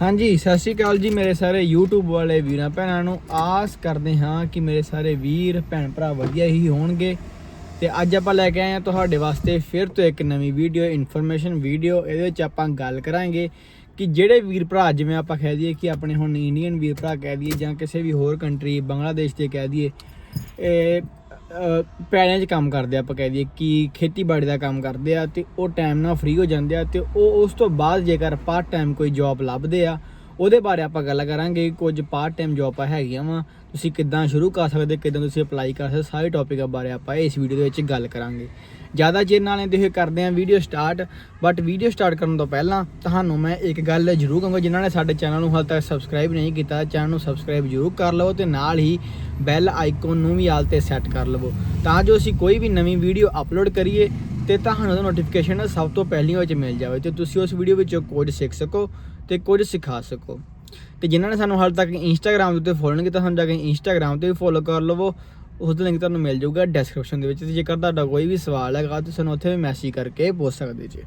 ਹਾਂਜੀ, ਸਤਿ ਸ਼੍ਰੀ ਅਕਾਲ ਜੀ ਮੇਰੇ ਸਾਰੇ YouTube ਵਾਲੇ ਵੀਰਾਂ ਭੈਣਾਂ ਨੂੰ। ਆਸ ਕਰਦੇ ਹਾਂ ਕਿ ਮੇਰੇ ਸਾਰੇ ਵੀਰ, ਭੈਣ ਭਰਾ ਵਧੀਆ ਹੀ ਹੋਣਗੇ। ਤੇ ਅੱਜ ਆਪਾਂ ਲੈ ਕੇ ਆਏ ਹਾਂ ਤੁਹਾਡੇ ਵਾਸਤੇ ਫਿਰ ਤੋਂ ਇੱਕ ਨਵੀਂ ਵੀਡੀਓ ਇਨਫੋਰਮੇਸ਼ਨ ਵੀਡੀਓ ਇਹਦੇ ਵਿੱਚ ਆਪਾਂ ਗੱਲ ਕਰਾਂਗੇ ਕਿ ਜਿਹੜੇ ਵੀਰ ਭਰਾ, ਜਿਵੇਂ ਆਪਾਂ ਕਹਿ ਦਈਏ ਕਿ ਆਪਣੇ ਹੁਣ ਇੰਡੀਅਨ ਵੀਰ ਭਰਾ ਕਹਿ ਦਈਏ ਜਾਂ ਕਿਸੇ ਵੀ ਹੋਰ ਕੰਟਰੀ ਬੰਗਲਾਦੇਸ਼ ਦੇ ਕਹਿ ਦਈਏ, ਇਹ ਪੈੜਿਆਂ 'ਚ ਕੰਮ ਕਰਦੇ ਆ ਆਪਾਂ ਕਹਿ ਦਈਏ ਕਿ ਖੇਤੀਬਾੜੀ ਦਾ ਕੰਮ ਕਰਦੇ ਆ ਤੇ ਉਹ ਟਾਈਮ ਨਾਲ ਫ੍ਰੀ ਹੋ ਜਾਂਦੇ ਆ ਤੇ ਉਹ ਉਸ ਤੋਂ ਬਾਅਦ ਜੇਕਰ ਪਾਰਟ ਟਾਈਮ ਕੋਈ ਜੌਬ ਲੱਭਦੇ ਆ ਉਹਦੇ ਬਾਰੇ ਆਪਾਂ ਗੱਲ ਕਰਾਂਗੇ, ਕੁਝ ਪਾਰਟ ਟਾਈਮ ਜੌਬਾਂ ਹੈਗੀਆਂ ਵਾ। ਤੁਸੀਂ ਕਿੱਦਾਂ ਸ਼ੁਰੂ ਕਰ ਸਕਦੇ, ਕਿੱਦਾਂ ਤੁਸੀਂ ਅਪਲਾਈ ਕਰ ਸਕਦੇ, ਸਾਰੇ ਟੌਪਿਕਾਂ ਬਾਰੇ ਆਪਾਂ ਇਸ ਵੀਡੀਓ ਦੇ ਵਿੱਚ ਗੱਲ ਕਰਾਂਗੇ। ਜ਼ਿਆਦਾ ਚਿਰ ਨਾਲ ਨਹੀਂ ਦੇਖੇ ਕਰਦੇ ਆ video start but video start ਕਰਨ ਤੋਂ ਪਹਿਲਾਂ ਤੁਹਾਨੂੰ ਮੈਂ ਇੱਕ ਗੱਲ ਜ਼ਰੂਰ ਕਹਾਂਗਾ, ਜਿਨ੍ਹਾਂ ਨੇ ਸਾਡੇ ਚੈਨਲ ਨੂੰ ਹਾਲ ਤੱਕ ਸਬਸਕ੍ਰਾਈਬ ਨਹੀਂ ਕੀਤਾ ਚੈਨਲ ਨੂੰ ਸਬਸਕ੍ਰਾਈਬ ਜ਼ਰੂਰ ਕਰ ਲਵੋ ਤੇ ਨਾਲ ਹੀ ਬੈਲ ਆਈਕਨ ਨੂੰ ਵੀ ਆਲ ਤੇ ਸੈੱਟ ਕਰ ਲਵੋ। ਤਾਂ ਜੋ ਅਸੀਂ ਕੋਈ ਵੀ ਨਵੀਂ ਵੀਡੀਓ ਅਪਲੋਡ ਕਰੀਏ ਤੇ ਤੁਹਾਨੂੰ ਉਹਦਾ ਨੋਟੀਫਿਕੇਸ਼ਨ ਸਭ ਤੋਂ ਪਹਿਲੀ ਵਿੱਚ ਮਿਲ ਜਾਵੇ ਤੇ ਤੁਸੀਂ ਉਸ ਵੀਡੀਓ ਵਿੱਚੋਂ ਕੁਝ ਸਿੱਖ ਸਕੋ। ਤੇ ਕੁਝ ਸਿਖਾ ਸਕੋ। ਤੇ ਜਿਨ੍ਹਾਂ ਨੇ ਸਾਨੂੰ ਹਾਲ ਤੱਕ ਇੰਸਟਾਗ੍ਰam ਦੇ ਉੱਤੇ ਫੋਲੋ ਨਹੀਂ ਕੀਤਾ, ਸਾਨੂੰ ਜਾ ਕੇ ਇੰਸਟਾਗ੍ਰam ਤੇ ਵੀ ਫੋਲੋ ਕਰ ਲਵੋ। ਉਸ ਦਾ ਲਿੰਕ ਤੁਹਾਨੂੰ ਮਿਲ ਜਾਊਗਾ ਡਿਸਕ੍ਰਿਪਸ਼ਨ ਦੇ ਵਿੱਚ। ਤੇ ਜੇਕਰ ਤੁਹਾਡਾ ਕੋਈ ਵੀ ਸਵਾਲ ਹੈਗਾ, ਤੁਸੀਂ ਸਾਨੂੰ ਉੱਥੇ ਵੀ ਮੈਸੇਜ ਕਰਕੇ ਪੁੱਛ ਸਕਦੇ ਜੇ।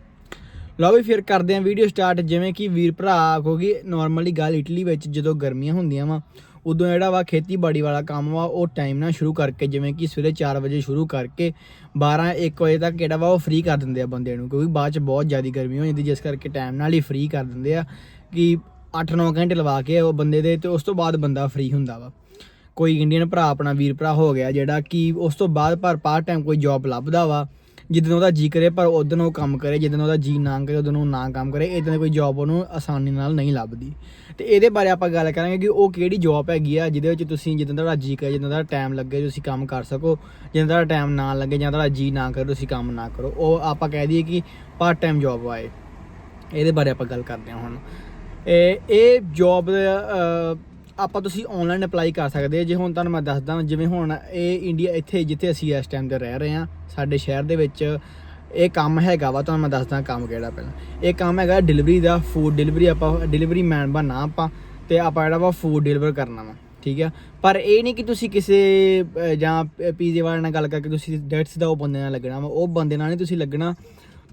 ਲਓ ਵੀ ਫਿਰ ਕਰਦੇ ਆਂ ਵੀਡੀਓ ਸਟਾਰਟ ਜਿਵੇਂ ਕਿ ਵੀਰ ਭਰਾ ਕਿਉਂਕਿ ਨਾਰਮਲੀ ਗੱਲ ਇਟਲੀ ਵਿੱਚ ਜਦੋਂ ਗਰਮੀਆਂ ਹੁੰਦੀਆਂ ਵਾ ਉਦੋਂ ਜਿਹੜਾ ਵਾ ਖੇਤੀਬਾੜੀ ਵਾਲਾ ਕੰਮ ਵਾ, ਉਹ ਟਾਈਮ ਨਾਲ ਸ਼ੁਰੂ ਕਰਕੇ, ਜਿਵੇਂ ਕਿ ਸਵੇਰੇ 4 ਵਜੇ ਸ਼ੁਰੂ ਕਰਕੇ 12 1 ਵਜੇ ਤੱਕ ਜਿਹੜਾ ਵਾ, ਉਹ ਫ੍ਰੀ ਕਰ ਦਿੰਦੇ ਆ ਬੰਦੇ ਨੂੰ, ਕਿਉਂਕਿ ਬਾਅਦ ਚ ਬਹੁਤ ਜ਼ਿਆਦਾ ਗਰਮੀ ਹੋ ਜਾਂਦੀ, ਜਿਸ ਕਰਕੇ ਟਾਈਮ ਨਾਲ ਹੀ ਫ੍ਰੀ ਕਰ ਦਿੰਦੇ ਆ ਕਿ 8-9 ਘੰਟੇ ਲਵਾ ਕੇ ਉਹ ਬੰਦੇ ਦੇ, ਤੇ ਉਸ ਤੋਂ ਬਾਅਦ ਬੰਦਾ ਫ੍ਰੀ ਹੁੰਦਾ ਵਾ। ਕੋਈ ਇੰਡੀਅਨ ਭਰਾ, ਆਪਣਾ ਵੀਰ ਭਰਾ ਹੋ ਗਿਆ, ਜਿਹੜਾ ਕਿ ਉਸ ਤੋਂ ਬਾਅਦ ਪਰ ਪਾਰਟ ਟਾਈਮ ਕੋਈ ਜੌਬ ਲੱਭਦਾ ਵਾ ਜਿੱਦਨ ਉਹਦਾ ਜੀ ਕਰੇ, ਪਰ ਉਦੋਂ ਉਹ ਕੰਮ ਕਰੇ ਜਿੱਦਨ ਉਹਦਾ ਜੀ ਨਾ ਕਰੇ ਉਦੋਂ ਉਹ ਨਾ ਕੰਮ ਕਰੇ ਇਦਾਂ ਦੀ ਕੋਈ ਜੌਬ ਉਹਨੂੰ ਆਸਾਨੀ ਨਾਲ ਨਹੀਂ ਲੱਭਦੀ। ਤੇ ਇਹਦੇ ਬਾਰੇ ਆਪਾਂ ਗੱਲ ਕਰਾਂਗੇ ਕਿ ਉਹ ਕਿਹੜੀ ਜੌਬ ਹੈਗੀ ਆ, ਜਿਹਦੇ ਵਿੱਚ ਤੁਸੀਂ ਜਿੱਦਾਂ ਤੁਹਾਡਾ ਜੀ ਕਰੇ ਜਿੱਦਾਂ ਦਾ ਟਾਈਮ ਲੱਗੇ, ਤੁਸੀਂ ਕੰਮ ਕਰ ਸਕੋ। ਜਿੱਦਾਂ ਤੁਹਾਡਾ ਟਾਈਮ ਨਾ ਲੱਗੇ, ਜਾਂ ਤੁਹਾਡਾ ਜੀ ਨਾ ਕਰੇ, ਤੁਸੀਂ ਕੰਮ ਨਾ ਕਰੋ। ਉਹ ਆਪਾਂ ਕਹਿ ਦਈਏ ਕਿ ਪਾਰਟ ਟਾਈਮ ਜੌਬ ਆਏ ਇਹਦੇ ਬਾਰੇ ਆਪਾਂ ਗੱਲ ਕਰਦੇ ਹਾਂ ਹੁਣ। ਇਹ ਇਹ ਜੌਬ ਆਪਾਂ ਤੁਸੀਂ ਆਨਲਾਈਨ ਅਪਲਾਈ ਕਰ ਸਕਦੇ ਜੇ ਹੁਣ ਤੁਹਾਨੂੰ ਮੈਂ ਦੱਸਦਾ, ਜਿਵੇਂ ਹੁਣ ਇਹ ਇੰਡੀਆ ਇੱਥੇ, ਜਿੱਥੇ ਅਸੀਂ ਇਸ ਟਾਈਮ ਤੇ ਰਹਿ ਰਹੇ ਹਾਂ, ਸਾਡੇ ਸ਼ਹਿਰ ਦੇ ਵਿੱਚ ਇਹ ਕੰਮ ਹੈਗਾ ਵਾ, ਤੁਹਾਨੂੰ ਮੈਂ ਦੱਸਦਾ ਕੰਮ ਕਿਹੜਾ ਪਹਿਲਾਂ। ਇਹ ਕੰਮ ਹੈਗਾ ਡਿਲੀਵਰੀ ਦਾ ਫੂਡ ਡਿਲੀਵਰੀ ਆਪਾਂ ਡਿਲੀਵਰੀ ਮੈਨ ਬਣਨਾ ਆਪਾਂ, ਤੇ ਆਪਾਂ ਜਿਹੜਾ ਵਾ ਫੂਡ ਡਿਲੀਵਰ ਕਰਨਾ ਵਾ, ਠੀਕ ਆ? ਪਰ ਇਹ ਨਹੀਂ ਕਿ ਤੁਸੀਂ ਕਿਸੇ ਜਾਂ ਪੀਜ਼ੇ ਵਾਲੇ ਨਾਲ ਗੱਲ ਕਰਕੇ ਤੁਸੀਂ ਡੈਟਸ ਦਾ ਉਹ ਬੰਦੇ ਨਾਲ ਲੱਗਣਾ ਵਾ, ਉਹ ਬੰਦੇ ਨਾਲ ਨਹੀਂ ਤੁਸੀਂ ਲੱਗਣਾ।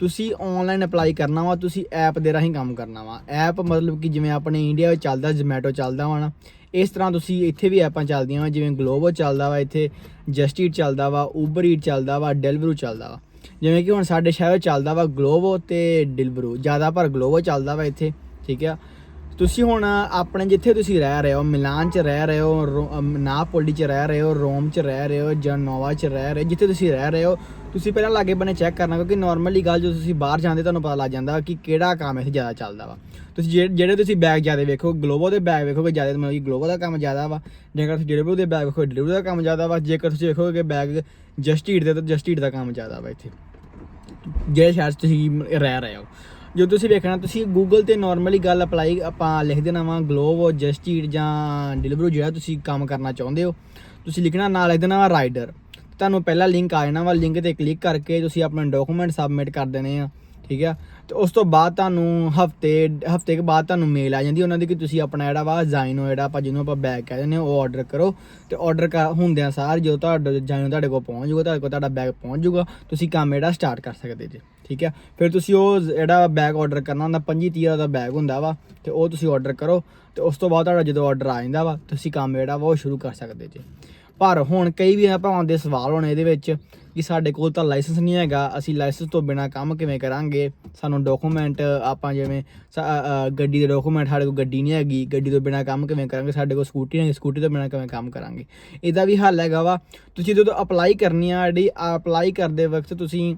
ਤੁਸੀਂ ਆਨਲਾਈਨ ਅਪਲਾਈ ਕਰਨਾ ਵਾ ਤੁਸੀਂ ਐਪ ਦੇ ਰਾਹੀਂ ਕੰਮ ਕਰਨਾ ਵਾ। ਐਪ ਮਤਲਬ ਕਿ ਜਿਵੇਂ ਆਪਣੇ ਇੰਡੀਆ ਵਿੱਚ ਚੱਲਦਾ ਜ਼ੋਮੈਟੋ ਚੱਲਦਾ ਵਾ ਨਾ ਇਸ ਤਰ੍ਹਾਂ ਤੁਸੀਂ ਇੱਥੇ ਵੀ ਐਪਾਂ ਚੱਲਦੀਆਂ ਵਾ ਜਿਵੇਂ ਗਲੋਬੋ ਚੱਲਦਾ ਵਾ ਇੱਥੇ ਜਸਟ ਈਟ ਚੱਲਦਾ ਵਾ ਉਬਰ ਈਟ ਚੱਲਦਾ ਵਾ ਡੈਲੀਵਰੂ ਚੱਲਦਾ ਵਾ। ਜਿਵੇਂ ਕਿ ਹੁਣ ਸਾਡੇ ਸ਼ਹਿਰ ਚੱਲਦਾ ਵਾ ਗਲੋਬੋ ਤੇ ਡਿਲਬਰੂ ਜ਼ਿਆਦਾ ਪਰ ਗਲੋਬੋ ਚੱਲਦਾ ਵਾ ਇੱਥੇ ਠੀਕ ਆ? ਤੁਸੀਂ ਹੁਣ ਆਪਣੇ ਜਿੱਥੇ ਤੁਸੀਂ ਰਹਿ ਰਹੇ ਹੋ ਮਿਲਾਨ 'ਚ ਰਹਿ ਰਹੇ ਹੋ ਰੋ- ਨਾਪੋਲੀ 'ਚ ਰਹਿ ਰਹੇ ਹੋ ਰੋਮ 'ਚ ਰਹਿ ਰਹੇ ਹੋ ਜਾਂ ਨੋਵਾ 'ਚ ਰਹਿ ਰਹੇ ਹੋ, ਜਿੱਥੇ ਤੁਸੀਂ ਰਹਿ ਰਹੇ ਹੋ ਤੁਸੀਂ ਪਹਿਲਾਂ ਲਾਗੇ ਬੰਨੇ ਚੈੱਕ ਕਰਨਾ, ਕਿਉਂਕਿ ਨਾਰਮਲੀ ਗੱਲ ਜਦੋਂ ਤੁਸੀਂ ਬਾਹਰ ਜਾਂਦੇ, ਤੁਹਾਨੂੰ ਪਤਾ ਲੱਗ ਜਾਂਦਾ ਕਿ ਕਿਹੜਾ ਕੰਮ ਇੱਥੇ ਜ਼ਿਆਦਾ ਚੱਲਦਾ ਵਾ। ਤੁਸੀਂ ਜਿਹੜੇ ਜਿਹੜੇ ਤੁਸੀਂ ਬੈਗ ਜ਼ਿਆਦਾ ਵੇਖੋ ਗਲੋਬੋ ਦੇ ਬੈਗ ਵੇਖੋਗੇ ਜ਼ਿਆਦਾ, ਮਤਲਬ ਕਿ ਗਲੋਬੋ ਦਾ ਕੰਮ ਜ਼ਿਆਦਾ ਵਾ, ਜੇਕਰ ਤੁਸੀਂ ਡਿਲੀਵਰੀ ਦੇ ਬੈਗ ਵੇਖੋ ਡਿਲੀਵਰੀ ਦਾ ਕੰਮ ਜ਼ਿਆਦਾ ਵਾ, ਜੇਕਰ ਤੁਸੀਂ ਵੇਖੋਗੇ ਬੈਗ ਜਸਟ ਈਟ ਦੇ, ਤਾਂ ਜਸਟ ਈਟ ਦਾ ਕੰਮ ਜ਼ਿਆਦਾ ਵਾ ਇੱਥੇ। ਜਿਹੜੇ ਸ਼ਹਿਰ 'ਚ ਤੁਸੀਂ ਰਹਿ ਰਹੇ ਹੋ। ਜੋ ਤੁਸੀਂ ਵੇਖਣਾ, ਤੁਸੀਂ ਗੂਗਲ ਤੇ ਨਾਰਮਲੀ ਗੱਲ ਅਪਲਾਈ ਆਪਾਂ ਲਿਖ ਦੇਣਾ ਵਾ ਗਲੋਬੋ ਜਸਟ ਈਟ ਜਾਂ ਡਿਲੀਵਰੀ ਜਿਹੜਾ ਤੁਸੀਂ ਕੰਮ ਕਰਨਾ ਚਾਹੁੰਦੇ ਹੋ। ਤੁਸੀਂ ਲਿਖਣਾ ਨਾਲ ਲਿਖ ਦੇਣਾ ਵਾ ਰਾਈਡਰ ਤੁਹਾਨੂੰ ਪਹਿਲਾ ਲਿੰਕ ਆ ਜਾਣਾ ਵਾ ਲਿੰਕ ਤੇ ਕਲਿੱਕ ਕਰਕੇ ਤੁਸੀਂ ਆਪਣੇ ਡਾਕੂਮੈਂਟ ਸਬਮਿਟ ਕਰ ਦੇਣੇ ਆ, ਠੀਕ ਆ? ਤੇ ਉਸ ਤੋਂ ਬਾਅਦ ਤੁਹਾਨੂੰ ਹਫ਼ਤੇ ਹਫ਼ਤੇ ਕੇ ਬਾਅਦ ਤੁਹਾਨੂੰ ਮੇਲ ਆ ਜਾਂਦੀ, ਉਹਨਾਂ ਦੀ ਕਿ ਤੁਸੀਂ ਆਪਣਾ ਜਿਹੜਾ ਵਾ ਜਾਈਨੋ ਜਿਹੜਾ ਆਪਾਂ ਜਿਹਨੂੰ ਆਪਾਂ ਬੈਗ ਕਹਿੰਦੇ ਨੇ ਉਹ ਆਰਡਰ ਕਰੋ। ਤੇ ਆਰਡਰ ਹੁੰਦਿਆਂ ਸਾਰ ਜਦੋਂ ਤੁਹਾਡਾ ਜਾਈਨੋ ਤੁਹਾਡੇ ਕੋਲ ਪਹੁੰਚ ਜਾਊਗਾ, ਤੁਹਾਡੇ ਕੋਲ ਤੁਹਾਡਾ ਬੈਗ ਪਹੁੰਚ ਜਾਊਗਾ, ਤੁਸੀਂ ਕੰਮ ਜਿਹੜਾ ਸਟਾਰਟ ਕਰ ਸਕਦੇ ਜੀ, ਠੀਕ ਹੈ ਫਿਰ ਤੁਸੀਂ ਉਹ ਜਿਹੜਾ ਬੈਗ ਆਰਡਰ ਕਰਨਾ ਹੁੰਦਾ 25 30 ਦਾ ਬੈਗ ਹੁੰਦਾ ਵਾ, ਤੇ ਉਹ ਤੁਸੀਂ ਆਰਡਰ ਕਰੋ। ਤੇ ਉਸ ਤੋਂ ਬਾਅਦ ਤੁਹਾਡਾ ਜਦੋਂ ਆਰਡਰ ਆ ਜਾਂਦਾ ਵਾ, ਤੁਸੀਂ ਕੰਮ ਜਿਹੜਾ ਵਾ ਉਹ ਸ਼ੁਰੂ ਕਰ ਸਕਦੇ ਜੀ। ਪਰ ਹੁਣ ਕਈ ਵੀ ਭਰਾਵਾਂ ਦੇ ਸਵਾਲ ਹੋਣੇ ਇਹਦੇ ਵਿੱਚ ਕਿ ਸਾਡੇ ਕੋਲ ਤਾਂ ਲਾਇਸੈਂਸ ਨਹੀਂ ਹੈਗਾ, ਅਸੀਂ ਲਾਇਸੈਂਸ ਤੋਂ ਬਿਨਾ ਕੰਮ ਕਿਵੇਂ ਕਰਾਂਗੇ? ਸਾਨੂੰ ਡਾਕੂਮੈਂਟ ਆਪਾਂ ਜਿਵੇਂ ਗੱਡੀ ਦੇ ਡਾਕੂਮੈਂਟ ਸਾਡੇ ਕੋਲ ਗੱਡੀ ਨਹੀਂ ਹੈਗੀ, ਗੱਡੀ ਤੋਂ ਬਿਨਾ ਕੰਮ ਕਿਵੇਂ ਕਰਾਂਗੇ? ਸਾਡੇ ਕੋਲ ਸਕੂਟੀ ਨਹੀਂ ਸਕੂਟੀ ਤੋਂ ਬਿਨਾ ਕਿਵੇਂ ਕੰਮ ਕਰਾਂਗੇ? ਇਹਦਾ ਵੀ ਹੱਲ ਹੈਗਾ ਵਾ। ਤੁਸੀਂ ਜਦੋਂ ਅਪਲਾਈ ਕਰਨੀ ਆ, ਜਿਹੜੀ ਅਪਲਾਈ ਕਰਦੇ ਵਕਤ ਤੁਸੀਂ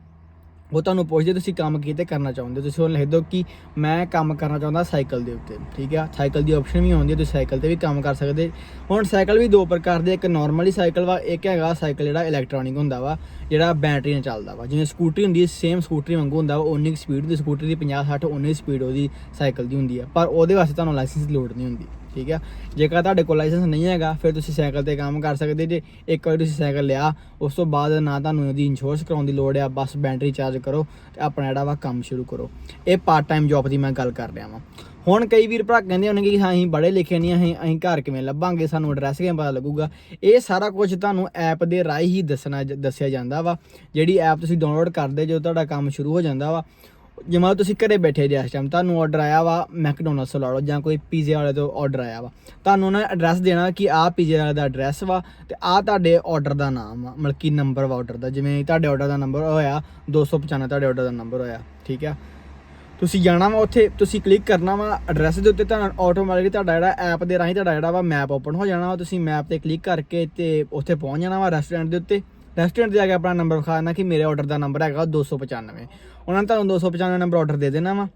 ਉਹ ਤੁਹਾਨੂੰ ਪੁੱਛਦੇ ਤੁਸੀਂ ਕੰਮ ਕੀਤੇ ਕਰਨਾ ਚਾਹੁੰਦੇ ਹੋ। ਤੁਸੀਂ ਉਹ ਲਿਖ ਦਿਓ ਕਿ ਮੈਂ ਕੰਮ ਕਰਨਾ ਚਾਹੁੰਦਾ ਸਾਈਕਲ ਦੇ ਉੱਤੇ, ਠੀਕ ਆ? ਸਾਈਕਲ ਦੀ ਆਪਸ਼ਨ ਵੀ ਆਉਂਦੀ ਹੈ ਤੁਸੀਂ ਸਾਈਕਲ ਤੇ ਵੀ ਕੰਮ ਕਰ ਸਕਦੇ। ਹੁਣ ਸਾਈਕਲ ਵੀ ਦੋ ਪ੍ਰਕਾਰ ਦੇ ਇੱਕ ਨਾਰਮਲੀ ਸਾਈਕਲ ਵਾ, ਇੱਕ ਹੈਗਾ ਸਾਈਕਲ ਜਿਹੜਾ ਇਲੈਕਟ੍ਰੋਨਿਕ ਹੁੰਦਾ ਵਾ, ਜਿਹੜਾ ਬੈਟਰੀ ਨਾਲ ਚੱਲਦਾ ਵਾ। ਜਿਵੇਂ ਸਕੂਟਰੀ ਹੁੰਦੀ ਹੈ ਸੇਮ ਸਕੂਟਰੀ ਵਾਂਗੂ ਹੁੰਦਾ ਵਾ ਉਨੀ ਸਪੀਡ ਦੀ ਸਕੂਟਰੀ ਦੀ 50 60 ਉਨੀ ਸਪੀਡ ਉਹਦੀ ਸਾਈਕਲ ਦੀ ਹੁੰਦੀ ਆ। ਪਰ ਉਹਦੇ ਵਾਸਤੇ ਤੁਹਾਨੂੰ ਲਾਇਸੈਂਸ ਦੀ ਲੋੜ ਨਹੀਂ ਹੁੰਦੀ। ਠੀਕ ਆ? ਜੇਕਰ ਤੁਹਾਡੇ ਕੋਲ ਲਾਇਸੈਂਸ ਨਹੀਂ ਹੈਗਾ, ਫਿਰ ਤੁਸੀਂ ਸਾਈਕਲ ਤੇ ਕੰਮ ਕਰ ਸਕਦੇ ਜੇ। ਇੱਕ ਵਾਰ ਤੁਸੀਂ ਸਾਈਕਲ ਲਿਆ, ਉਸ ਤੋਂ ਬਾਅਦ ਨਾ ਤੁਹਾਨੂੰ ਉਹਦੀ ਇੰਸ਼ੋਰੈਂਸ ਕਰਾਉਣ ਦੀ ਲੋੜ ਆ, ਬਸ ਬੈਟਰੀ ਚਾਰਜ ਕਰੋ ਤੇ ਆਪਣਾ ਜਿਹੜਾ ਵਾ ਕੰਮ ਸ਼ੁਰੂ ਕਰੋ। ਇਹ ਪਾਰਟ ਟਾਈਮ ਜੌਬ ਦੀ ਮੈਂ ਗੱਲ ਕਰ ਰਿਹਾ ਵਾਂ। ਹੁਣ ਕਈ ਵੀਰ ਭਰਾ ਕਹਿੰਦੇ ਹੋਣਗੇ ਕਿ ਹਾਂ, ਅਸੀਂ ਬੜੇ ਲਿਖੇ ਨਹੀਂ ਅਸੀਂ ਅਸੀਂ ਘਰ ਕਿਵੇਂ ਲੱਭਾਂਗੇ, ਸਾਨੂੰ ਐਡਰੈਸ ਕਿਵੇਂ ਪਤਾ ਲੱਗੂਗਾ? ਇਹ ਸਾਰਾ ਕੁਝ ਤੁਹਾਨੂੰ ਐਪ ਦੇ ਰਾਹੀਂ ਹੀ ਦੱਸਣਾ, ਦੱਸਿਆ ਜਾਂਦਾ ਵਾ। ਜਿਹੜੀ ਐਪ ਤੁਸੀਂ ਡਾਊਨਲੋਡ ਕਰਦੇ ਜਦੋਂ ਤੁਹਾਡਾ ਕੰਮ ਸ਼ੁਰੂ ਹੋ ਜਾਂਦਾ ਵਾ ਜਿਵੇਂ ਤੁਸੀਂ ਘਰੇ ਬੈਠੇ ਜੇ ਇਸ ਟਾਈਮ ਤੁਹਾਨੂੰ ਆਰਡਰ ਆਇਆ ਵਾ ਮੈਕਡੋਨਲਡਸ ਤੋਂ ਲਾ ਲਓ ਜਾਂ ਕੋਈ ਪੀਜ਼ੇ ਵਾਲੇ ਤੋਂ ਆਰਡਰ ਆਇਆ ਵਾ। ਤੁਹਾਨੂੰ ਉਹਨਾਂ ਨੇ ਐਡਰੈਸ ਦੇਣਾ ਕਿ ਆਹ ਪੀਜ਼ੇ ਵਾਲੇ ਦਾ ਐਡਰੈਸ ਵਾ ਤੇ ਆਹ ਤੁਹਾਡੇ ਆਰਡਰ ਦਾ ਨਾਮ ਆ ਮਤਲਬ ਕਿ ਨੰਬਰ ਵਾ ਆਰਡਰ ਦਾ। ਜਿਵੇਂ ਤੁਹਾਡੇ ਆਰਡਰ ਦਾ ਨੰਬਰ ਹੋਇਆ 295 ਤੁਹਾਡੇ ਆਰਡਰ ਦਾ ਨੰਬਰ ਹੋਇਆ, ਠੀਕ ਆ? ਤੁਸੀਂ ਜਾਣਾ ਵਾ ਉੱਥੇ, ਤੁਸੀਂ ਕਲਿੱਕ ਕਰਨਾ ਵਾ ਐਡਰੈਸ ਦੇ ਉੱਤੇ, ਤੁਹਾਨੂੰ ਆਟੋਮੈਟਿਕਲੀ ਤੁਹਾਡਾ ਜਿਹੜਾ ਐਪ ਦੇ ਰਾਹੀਂ ਤੁਹਾਡਾ ਜਿਹੜਾ ਵਾ ਮੈਪ ਓਪਨ ਹੋ ਜਾਣਾ ਵਾ। ਤੁਸੀਂ ਮੈਪ ਤੇ ਕਲਿੱਕ ਕਰਕੇ ਤੇ ਉੱਥੇ ਪਹੁੰਚ ਜਾਣਾ ਵਾ ਰੈਸਟੋਰੈਂਟ ਦੇ ਉੱਤੇ। ਰੈਸਟੋਰੈਂਟ ਤੇ ਆ ਕੇ ਆਪਣਾ ਨੰਬਰ ਵਿਖਾ ਦੇਣਾ ਕਿ ਮੇਰੇ ਆਰਡਰ ਦਾ ਨੰਬਰ ਹੈਗਾ 295 ਉਹਨਾਂ ਨੇ ਤੁਹਾਨੂੰ 295 ਨੰਬਰ ਆਰਡਰ ਦੇ ਦੇਣਾ ਵਾ।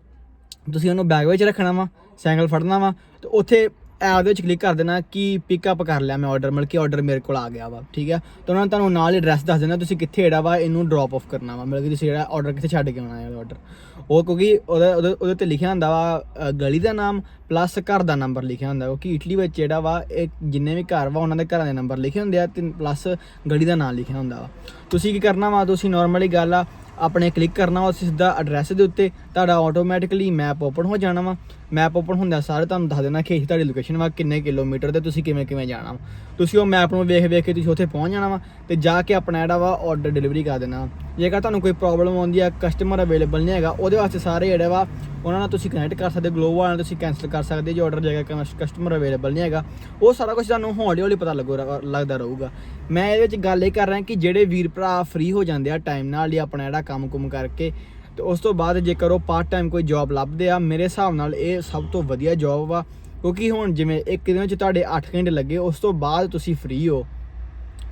ਤੁਸੀਂ ਉਹਨੂੰ ਬੈਗ ਵਿੱਚ ਰੱਖਣਾ ਵਾ ਸਾਈਕਲ ਫੜਨਾ ਵਾ ਤੇ ਉੱਥੇ ਐਪ ਦੇ ਵਿੱਚ ਕਲਿੱਕ ਕਰ ਦੇਣਾ ਕਿ ਪਿਕਅਪ ਕਰ ਲਿਆ ਮੈਂ ਆਰਡਰ ਮਤਲਬ ਕਿ ਆਰਡਰ ਮੇਰੇ ਕੋਲ ਆ ਗਿਆ ਵਾ, ਠੀਕ ਹੈ? ਤਾਂ ਉਹਨਾਂ ਨੇ ਤੁਹਾਨੂੰ ਨਾਲ ਹੀ ਐਡਰੈਸ ਦੱਸ ਦੇਣਾ, ਤੁਸੀਂ ਕਿੱਥੇ ਜਿਹੜਾ ਵਾ ਇਹਨੂੰ ਡ੍ਰੌਪ ਆਫ ਕਰਨਾ ਵਾ, ਮਤਲਬ ਕਿ ਤੁਸੀਂ ਜਿਹੜਾ ਆਰਡਰ ਕਿੱਥੇ ਛੱਡ ਕੇ ਆਉਣਾ ਹੈ ਆਰਡਰ ਉਹ ਕਿਉਂਕਿ ਉਹਦੇ ਉਹਦੇ ਉਹਦੇ ਤੇ ਲਿਖਿਆ ਹੁੰਦਾ ਵਾ ਗਲੀ ਦਾ ਨਾਮ ਪਲੱਸ ਘਰ ਦਾ ਨੰਬਰ ਲਿਖਿਆ ਹੁੰਦਾ ਕਿਉਂਕਿ ਇਟਲੀ ਵਿੱਚ ਜਿਹੜਾ ਵਾ ਇਹ ਜਿੰਨੇ ਵੀ ਘਰ ਵਾ ਉਹਨਾਂ ਦੇ ਘਰਾਂ ਦੇ ਨੰਬਰ ਲਿਖੇ ਹੁੰਦੇ ਆ, ਤੇ ਪਲੱਸ ਗਲੀ ਦਾ ਨਾਮ ਲਿਖਿਆ ਹੁੰਦਾ ਵਾ। ਤੁਸੀਂ ਕੀ ਕਰਨਾ ਵਾ, ਤੁਸੀਂ ਨਾਰਮਲੀ ਗੱਲ ਆ, ਆਪਣੇ ਕਲਿੱਕ ਕਰਨਾ ਵਾ ਸਿੱਧਾ ਐਡਰੈਸ ਦੇ ਉੱਤੇ, ਤੁਹਾਡਾ ਆਟੋਮੈਟਿਕਲੀ ਮੈਪ ਓਪਨ ਹੋ ਜਾਣਾ ਵਾ। ਮੈਪ ਓਪਨ ਹੁੰਦਾ ਸਾਰੇ ਤੁਹਾਨੂੰ ਦੱਸ ਦੇਣਾ ਕਿ ਇਹ ਤੁਹਾਡੀ ਲੋਕੇਸ਼ਨ ਵਾ ਕਿੰਨੇ ਕਿਲੋਮੀਟਰ ਤੇ ਤੁਸੀਂ ਕਿਵੇਂ ਕਿਵੇਂ ਜਾਣਾ ਵਾ। ਤੁਸੀਂ ਉਹ ਮੈਪ ਨੂੰ ਵੇਖ ਵੇਖ ਕੇ ਤੁਸੀਂ ਉੱਥੇ ਪਹੁੰਚ ਜਾਣਾ ਵਾ ਤੇ ਜਾ ਕੇ ਆਪਣਾ ਜਿਹੜਾ ਵਾ ਆਰਡਰ ਡਿਲੀਵਰੀ ਕਰ ਦੇਣਾ ਜੇਕਰ ਤੁਹਾਨੂੰ ਕੋਈ ਪ੍ਰੋਬਲਮ ਆਉਂਦੀ ਆ ਕਸਟਮਰ ਅਵੇਲੇਬਲ ਨਹੀਂ ਹੈਗਾ, ਉਹਦੇ ਵਾਸਤੇ ਸਾਰੇ ਜਿਹੜਾ ਵਾ, ਉਹਨਾਂ ਨਾਲ ਤੁਸੀਂ ਕਨੈਕਟ ਕਰ ਸਕਦੇ ਗਲੋਬਲ ਨਾਲ ਤੁਸੀਂ ਕੈਨਸਲ ਕਰ ਸਕਦੇ ਜੇ ਆਰਡਰ ਜੇਕਰ ਕਸਟਮਰ ਅਵੇਲੇਬਲ ਨਹੀਂ ਹੈਗਾ। ਉਹ ਸਾਰਾ ਕੁਝ ਤੁਹਾਨੂੰ ਹੌਲੀ ਹੌਲੀ ਪਤਾ ਲੱਗੋ ਲੱਗਦਾ ਰਹੂਗਾ। ਮੈਂ ਇਹਦੇ ਵਿੱਚ ਗੱਲ ਇਹ ਕਰ ਰਿਹਾ ਕਿ ਜਿਹੜੇ ਵੀਰ ਭਰਾ ਫ੍ਰੀ ਹੋ ਜਾਂਦੇ ਆ ਟਾਈਮ ਨਾਲ ਹੀ ਆਪਣਾ ਜਿਹੜਾ ਕੰਮ ਕੁਮ ਕਰਕੇ ਤੇ ਉਸ ਤੋਂ ਬਾਅਦ ਜੇਕਰ ਉਹ ਪਾਰਟ ਟਾਈਮ ਕੋਈ ਜੌਬ ਲੱਭਦੇ ਆ, ਮੇਰੇ ਹਿਸਾਬ ਨਾਲ ਇਹ ਸਭ ਤੋਂ ਵਧੀਆ ਜੌਬ ਵਾ। ਕਿਉਂਕਿ ਹੁਣ ਜਿਵੇਂ ਇੱਕ ਦਿਨ ਵਿੱਚ ਤੁਹਾਡੇ 8 ਘੰਟੇ ਲੱਗੇ, ਉਸ ਤੋਂ ਬਾਅਦ ਤੁਸੀਂ ਫ੍ਰੀ ਹੋ।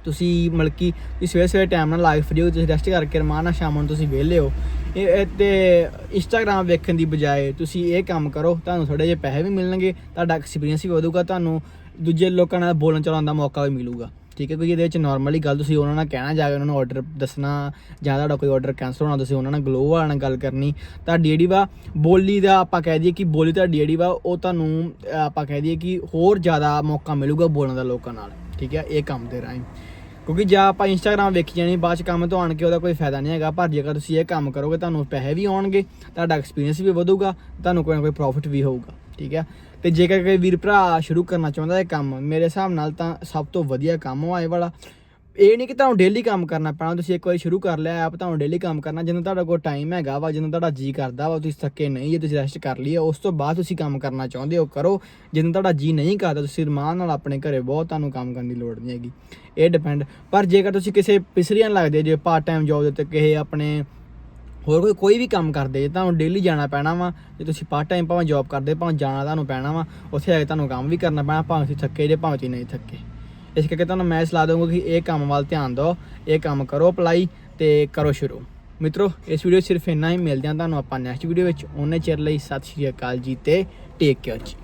ਤੁਸੀਂ ਮਤਲਬ ਕਿ ਤੁਸੀਂ ਸਵੇਰੇ ਸਵੇਰੇ ਟਾਈਮ ਨਾਲ ਲਾਈਵ ਫ੍ਰੀ ਹੋ, ਤੁਸੀਂ ਰੈਸਟ ਕਰਕੇ ਰਮਾਨ ਨਾਲ ਸ਼ਾਮ ਨੂੰ ਤੁਸੀਂ ਵਿਹਲੇ ਹੋ। ਇਹ ਇਹ ਤੇ ਇੰਸਟਾਗ੍ਰam ਵੇਖਣ ਦੀ ਬਜਾਏ ਤੁਸੀਂ ਇਹ ਕੰਮ ਕਰੋ, ਤੁਹਾਨੂੰ ਥੋੜੇ ਜਿਹੇ ਪੈਸੇ ਵੀ ਮਿਲਣਗੇ, ਤੁਹਾਡਾ ਐਕਸਪੀਰੀਅੰਸ ਵੀ ਵਧੂਗਾ, ਤੁਹਾਨੂੰ ਦੂਜੇ ਲੋਕਾਂ ਨਾਲ ਬੋਲਣ ਚਲਾਉਣ ਦਾ ਮੌਕਾ ਵੀ ਮਿਲੂਗਾ। ਠੀਕ ਹੈ, ਕਿਉਂਕਿ ਇਹਦੇ ਵਿੱਚ ਨਾਰਮਲੀ ਗੱਲ ਤੁਸੀਂ ਉਹਨਾਂ ਨਾਲ ਕਹਿਣਾ, ਜਾ ਕੇ ਉਹਨਾਂ ਨੂੰ ਆਰਡਰ ਦੱਸਣਾ, ਜਾਂ ਤੁਹਾਡਾ ਕੋਈ ਆਰਡਰ ਕੈਨਸਲ ਹੋਣਾ, ਤੁਸੀਂ ਉਹਨਾਂ ਨਾਲ ਗਲੋ ਵਾਲਾ ਨਾਲ ਗੱਲ ਕਰਨੀ। ਤੁਹਾਡੀ ਜਿਹੜੀ ਵਾ ਬੋਲੀ ਦਾ ਆਪਾਂ ਕਹਿ ਦਈਏ ਕਿ ਬੋਲੀ ਤੁਹਾਡੀ ਜਿਹੜੀ ਵਾ, ਉਹ ਤੁਹਾਨੂੰ ਆਪਾਂ ਕਹਿ ਦਈਏ ਕਿ ਹੋਰ ਜ਼ਿਆਦਾ ਮੌਕਾ ਮਿਲੂਗਾ ਬੋਲਣ ਦਾ ਲੋਕਾਂ ਨਾਲ, ਠੀਕ ਹੈ, ਇਹ ਕੰਮ ਦੇ ਰਾਹੀਂ। ਕਿਉਂਕਿ ਜੇ ਆਪਾਂ ਇੰਸਟਾਗ੍ਰam ਵੇਖੀ ਜਾਣੀ, ਬਾਅਦ ਚ ਕੰਮ ਤੋਂ ਆਣ ਕੇ ਉਹਦਾ ਕੋਈ ਫਾਇਦਾ ਨਹੀਂ ਹੈਗਾ, ਪਰ ਜੇਕਰ ਤੁਸੀਂ ਇਹ ਕੰਮ ਕਰੋਗੇ, ਤੁਹਾਨੂੰ ਪੈਸੇ ਵੀ ਆਉਣਗੇ, ਤੁਹਾਡਾ ਐਕਸਪੀਰੀਅੰਸ ਵੀ ਵਧੂਗਾ, ਤੁਹਾਨੂੰ ਕੋਈ ਨਾ ਕੋਈ ਪ੍ਰੋਫਿਟ ਵੀ ਹੋਊਗਾ, ਠੀਕ ਹੈ। ਤੇ ਜੇਕਰ ਕੋਈ ਵੀਰ ਭਰਾ ਸ਼ੁਰੂ ਕਰਨਾ ਚਾਹੁੰਦਾ ਹੈ ਕੰਮ, ਮੇਰੇ ਹਿਸਾਬ ਨਾਲ ਤਾਂ ਸਭ ਤੋਂ ਵਧੀਆ ਕੰਮ ਉਹ ਆਏ ਵਾਲਾ। ਇਹ ਨਹੀਂ ਕਿ ਤੁਹਾਨੂੰ ਡੇਲੀ ਕੰਮ ਕਰਨਾ ਪੈਣਾ, ਤੁਸੀਂ ਇੱਕ ਵਾਰੀ ਸ਼ੁਰੂ ਕਰ ਲਿਆ, ਆਪ ਤੁਹਾਨੂੰ ਡੇਲੀ ਕੰਮ ਕਰਨਾ, ਜਦੋਂ ਤੁਹਾਡਾ ਕੋਲ ਟਾਈਮ ਹੈਗਾ ਵਾ, ਜਦੋਂ ਤੁਹਾਡਾ ਜੀ ਕਰਦਾ ਵਾ, ਤੁਸੀਂ ਥੱਕੇ ਨਹੀਂ ਜੇ, ਤੁਸੀਂ ਰੈਸਟ ਕਰ ਲਈ ਉਸ ਤੋਂ ਬਾਅਦ ਤੁਸੀਂ ਕੰਮ ਕਰਨਾ ਚਾਹੁੰਦੇ ਹੋ, ਕਰੋ। ਜਦੋਂ ਤੁਹਾਡਾ ਜੀ ਨਹੀਂ ਕਰਦਾ, ਤੁਸੀਂ ਰਮਾਨ ਨਾਲ ਆਪਣੇ ਘਰੇ ਬਹੁਤ ਤੁਹਾਨੂੰ ਕੰਮ ਕਰਨ ਦੀ ਲੋੜ ਨਹੀਂ ਹੈਗੀ। ਇਹ ਡਿਪੈਂਡ ਪਰ ਜੇਕਰ ਤੁਸੀਂ ਕਿਸੇ ਪਿਸਰੀਆਂ ਲੱਗਦੇ, ਜੇ ਪਾਰਟ ਟਾਈਮ ਜੌਬ ਦੇ ਉੱਤੇ ਕਿਸੇ ਆਪਣੇ ਹੋਰ ਕੋਈ ਕੋਈ ਵੀ ਕੰਮ ਕਰਦੇ, ਜੇ ਤੁਹਾਨੂੰ ਡੇਲੀ ਜਾਣਾ ਪੈਣਾ ਵਾ, ਜੇ ਤੁਸੀਂ ਪਾਰਟ ਟਾਈਮ ਭਾਵੇਂ ਜੌਬ ਕਰਦੇ, ਭਾਵੇਂ ਜਾਣਾ ਤੁਹਾਨੂੰ ਪੈਣਾ ਵਾ, ਉੱਥੇ ਆ ਕੇ ਤੁਹਾਨੂੰ ਕੰਮ ਵੀ ਕਰਨਾ ਪੈਣਾ, ਭਾਵੇਂ ਤੁਸੀਂ ਥੱਕੇ ਜੇ, ਭਾਵੇਂ ਤੁਸੀਂ ਨਹੀਂ ਥੱਕੇ। ਇਸ ਕਰਕੇ ਤੁਹਾਨੂੰ ਮੈਂ ਸਲਾਹ ਦਊਂਗਾ ਕਿ ਇਹ ਕੰਮ ਵੱਲ ਧਿਆਨ ਦਿਓ, ਇਹ ਕੰਮ ਕਰੋ ਅਪਲਾਈ ਤੇ ਕਰੋ ਸ਼ੁਰੂ। ਮਿੱਤਰੋ, ਇਸ ਵੀਡੀਓ 'ਚ ਸਿਰਫ ਇੰਨਾ ਹੀ, ਮਿਲਦੇ ਹਾਂ ਤੁਹਾਨੂੰ ਆਪਾਂ ਨੈਕਸਟ ਵੀਡੀਓ ਵਿੱਚ। ਉਹਨੇ ਚਿਰ ਲਈ ਸਤਿ ਸ਼੍ਰੀ ਅਕਾਲ ਜੀ ਤੇ ਟੇਕ ਕੇਅਰ ਜੀ।